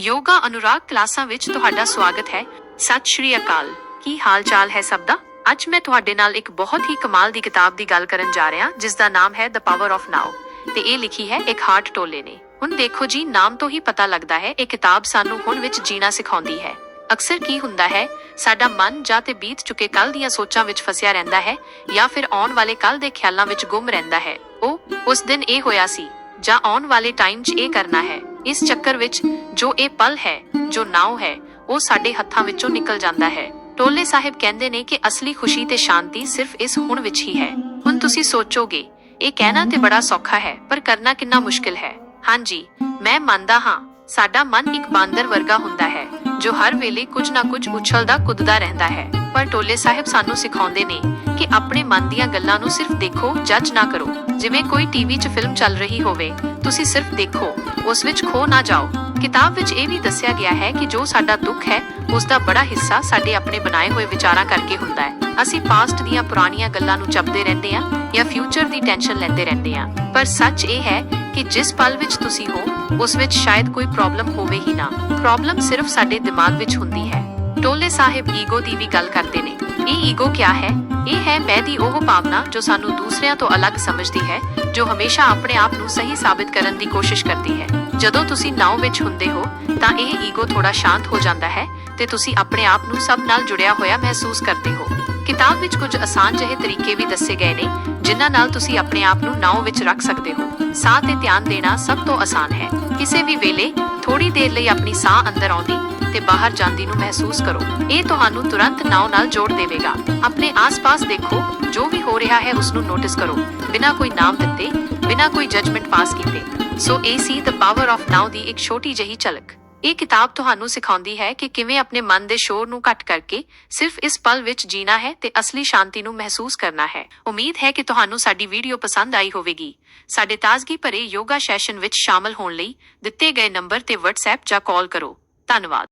ਯੋਗਾ ਅਨੁਰਾਗ ਕਲਾਸਾਂ ਵਿੱਚ ਤੁਹਾਡਾ ਸਵਾਗਤ ਹੈ। ਸਤਿ ਸ਼੍ਰੀ ਅਕਾਲ। ਕੀ ਹਾਲ ਚਾਲ ਹੈ ਸਭ ਦਾ? ਅੱਜ ਮੈਂ ਤੁਹਾਡੇ ਨਾਲ ਇੱਕ ਬਹੁਤ ਹੀ ਕਮਾਲ ਦੀ ਕਿਤਾਬ ਦੀ ਗੱਲ ਕਰਨ ਜਾ ਰਿਹਾ ਜਿਸ ਦਾ ਨਾਮ ਹੈ ਦ ਪਾਵਰ ਆਫ ਨਾਓ ਤੇ ਇਹ ਲਿਖੀ ਹੈ ਇੱਕ ਹਾਰਟ ਟੋਲੇ ਨੇ। ਹੁਣ ਦੇਖੋ ਜੀ, ਨਾਮ ਤੋਂ ਹੀ ਪਤਾ ਲੱਗਦਾ ਹੈ, ਇਹ ਕਿਤਾਬ ਸਾਨੂੰ ਹੁਣ ਵਿੱਚ ਜੀਣਾ ਸਿਖਾਉਂਦੀ ਹੈ। ਅਕਸਰ ਕੀ ਹੁੰਦਾ ਹੈ, ਸਾਡਾ ਮਨ ਜਾਂ ਤੇ ਬੀਤ ਚੁੱਕੇ ਕੱਲ ਦੀਆਂ ਸੋਚਾਂ ਵਿੱਚ ਫਸਿਆ ਰਹਿੰਦਾ ਹੈ, ਜਾਂ ਫਿਰ ਆਉਣ ਵਾਲੇ ਕੱਲ ਦੇ ਖਿਆਲਾਂ ਵਿੱਚ ਗੁੰਮ ਰਹਿੰਦਾ ਹੈ। ਉਹ ਉਸ ਦਿਨ ਇਹ ਹੋਇਆ ਸੀ, ਜਾਂ ਆਉਣ ਵਾਲੇ ਟਾਈਮ 'ਚ ਇਹ ਕਰਨਾ ਹੈ। ਇਸ ਚੱਕਰ ਵਿੱਚ ਜੋ ਇਹ ਪਲ ਹੈ, ਜੋ ਨਾਉ ਹੈ, ਉਹ ਸਾਡੇ ਹੱਥਾਂ ਵਿੱਚੋਂ ਨਿਕਲ ਜਾਂਦਾ ਹੈ। ਟੋਲੇ ਸਾਹਿਬ ਕਹਿੰਦੇ ਨੇ ਕਿ ਅਸਲੀ ਖੁਸ਼ੀ ਤੇ ਸ਼ਾਂਤੀ ਸਿਰਫ ਇਸ ਹੁਣ ਵਿੱਚ ਹੀ ਹੈ। ਹੁਣ ਤੁਸੀਂ ਸੋਚੋਗੇ, ਇਹ ਕਹਿਣਾ ਤੇ ਬੜਾ ਸੌਖਾ ਹੈ, ਪਰ ਕਰਨਾ ਕਿੰਨਾ ਮੁਸ਼ਕਿਲ ਹੈ। ਹਾਂਜੀ, ਮੈਂ ਮੰਨਦਾ ਹਾਂ, ਸਾਡਾ ਮਨ ਇੱਕ ਬਾਂਦਰ ਵਰਗਾ ਹੁੰਦਾ ਹੈ, ਜੋ ਹਰ ਵੇਲੇ ਕੁਝ ਨਾ ਕੁਝ ਉਛਲਦਾ ਕੁੱਦਦਾ ਰਹਿੰਦਾ ਹੈ। ਪਰ ਟੋਲੇ ਸਾਹਿਬ ਸਾਨੂੰ ਸਿਖਾਉਂਦੇ ਨੇ ਆਪਣੇ ਮਨ ਦੀਆਂ ਗੱਲਾਂ ਨੂੰ ਸਿਰਫ ਦੇਖੋ ਜੱਜ ਨਾ ਕਰੋ। ਜਿਵੇਂ ਕੋਈ ਟੀਵੀ 'ਚ ਫਿਲਮ ਚੱਲ ਰਹੀ ਹੋਵੇ, ਤੁਸੀਂ ਸਿਰਫ ਦੇਖੋ, ਉਸ ਵਿੱਚ ਖੋ ਨਾ ਜਾਓ। ਕਿਤਾਬ ਵਿੱਚ ਇਹ ਵੀ ਦੱਸਿਆ ਗਿਆ ਹੈ ਕਿ ਜੋ ਸਾਡਾ ਦੁੱਖ ਹੈ ਉਸ ਦਾ ਬੜਾ ਹਿੱਸਾ ਸਾਡੇ ਆਪਣੇ ਬਣਾਏ ਹੋਏ ਵਿਚਾਰਾਂ ਕਰਕੇ ਹੁੰਦਾ ਹੈ। ਅਸੀਂ ਪਾਸਟ ਦੀਆਂ ਪੁਰਾਣੀਆਂ ਗੱਲਾਂ ਨੂੰ ਜਪਦੇ ਰਹਿੰਦੇ ਹਾਂ ਜਾਂ ਫਿਊਚਰ ਦੀ ਟੈਨਸ਼ਨ ਲੈਂਦੇ ਰਹਿੰਦੇ ਹਾਂ। ਪਰ ਸੱਚ ਇਹ ਹੈ ਕਿ ਜਿਸ ਪਲ ਵਿੱਚ ਤੁਸੀਂ ਹੋ, ਉਸ ਵਿੱਚ ਸ਼ਾਇਦ ਕੋਈ ਪ੍ਰੋਬਲਮ ਹੋਵੇ ਹੀ ਨਾ। ਪ੍ਰੋਬਲਮ ਸਿਰਫ ਸਾਡੇ ਦਿਮਾਗ ਵਿੱਚ ਹੁੰਦੀ ਹੈ। ਟੋਲੇ ਸਾਹਿਬ ਈਗੋ ਦੀ ਵੀ ਗੱਲ ਕਰਦੇ ਨੇ। ਇਹ ਈਗੋ ਕਿਆ ਹੈ? ਇਹ ਹੈ ਮੈਂ ਦੀ ਉਹ ਭਾਵਨਾ ਜੋ ਸਾਨੂੰ ਦੂਸਰਿਆਂ ਤੋਂ ਅਲੱਗ ਸਮਝਦੀ ਹੈ, ਜੋ ਹਮੇਸ਼ਾ ਆਪਣੇ ਆਪ ਨੂੰ ਸਹੀ ਸਾਬਿਤ ਕਰਨ ਦੀ ਕੋਸ਼ਿਸ਼ ਕਰਦੀ ਹੈ। ਜਦੋਂ ਤੁਸੀਂ ਨਾਉ ਵਿੱਚ ਹੁੰਦੇ ਹੋ, ਤਾਂ ਇਹ ਈਗੋ ਥੋੜਾ ਸ਼ਾਂਤ ਹੋ ਜਾਂਦਾ ਹੈ ਤੇ ਤੁਸੀਂ ਆਪਣੇ ਆਪ ਨੂੰ ਸਭ ਨਾਲ ਜੁੜਿਆ ਹੋਇਆ ਮਹਿਸੂਸ ਕਰਦੇ ਹੋ। ਕਿਤਾਬ ਵਿੱਚ ਕੁਝ ਆਸਾਨ ਜਿਹੇ ਤਰੀਕੇ ਵੀ ਦੱਸੇ ਗਏ ਨੇ ਜਿਨ੍ਹਾਂ ਨਾਲ ਤੁਸੀਂ ਆਪਣੇ ਆਪ ਨੂੰ ਨਾਉ ਵਿੱਚ ਰੱਖ ਸਕਦੇ ਹੋ। ਸਾਹ ਤੇ ਧਿਆਨ ਦੇਣਾ ਸਭ ਤੋਂ ਆਸਾਨ ਹੈ। ਕਿਸੇ ਵੀ ਵੇਲੇ ਥੋੜੀ ਦੇਰ ਲਈ ਆਪਣੀ ਸਾਹ ਅੰਦਰ ਆਉਂਦੀ ਤੇ ਬਾਹਰ ਜਾਂਦੀ ਨੂੰ ਮਹਿਸੂਸ ਕਰੋ। ਇਹ ਤੁਹਾਨੂੰ ਤੁਰੰਤ ਨਾਉ ਨਾਲ ਜੋੜ ਦੇਵੇਗਾ। ਆਪਣੇ ਆਸ-ਪਾਸ ਦੇਖੋ, ਜੋ ਵੀ ਹੋ ਰਿਹਾ ਹੈ ਉਸ ਨੂੰ ਨੋਟਿਸ ਕਰੋ। ਬਿਨਾਂ ਕੋਈ ਨਾਮ ਦਿੱਤੇ, ਬਿਨਾਂ ਕੋਈ ਜਜਮੈਂਟ ਪਾਸ ਕੀਤੇ। ਸੋ ਇਹ ਸੀ ਦ ਪਾਵਰ ਆਫ ਨਾਉ ਦੀ ਇੱਕ ਛੋਟੀ ਜਿਹੀ ਝਲਕ। ਇਹ ਕਿਤਾਬ ਤੁਹਾਨੂੰ ਸਿਖਾਉਂਦੀ ਹੈ ਕਿ ਕਿਵੇਂ ਆਪਣੇ ਮਨ ਦੇ ਸ਼ੋਰ ਨੂੰ ਘੱਟ ਕਰਕੇ ਸਿਰਫ ਇਸ ਪਲ ਵਿੱਚ ਜੀਣਾ ਹੈ ਤੇ ਅਸਲੀ ਸ਼ਾਂਤੀ ਨੂੰ ਮਹਿਸੂਸ ਕਰਨਾ ਹੈ। ਉਮੀਦ ਹੈ ਕਿ ਤੁਹਾਨੂੰ ਸਾਡੀ ਵੀਡੀਓ ਪਸੰਦ ਆਈ ਹੋਵੇਗੀ। ਸਾਡੇ ਤਾਜ਼ਗੀ ਭਰੇ ਯੋਗਾ ਸੈਸ਼ਨ ਵਿੱਚ ਸ਼ਾਮਲ ਹੋਣ ਲਈ ਦਿੱਤੇ ਗਏ ਨੰਬਰ ਤੇ WhatsApp ਜਾਂ ਕਾਲ ਕਰੋ। ਧੰਨਵਾਦ।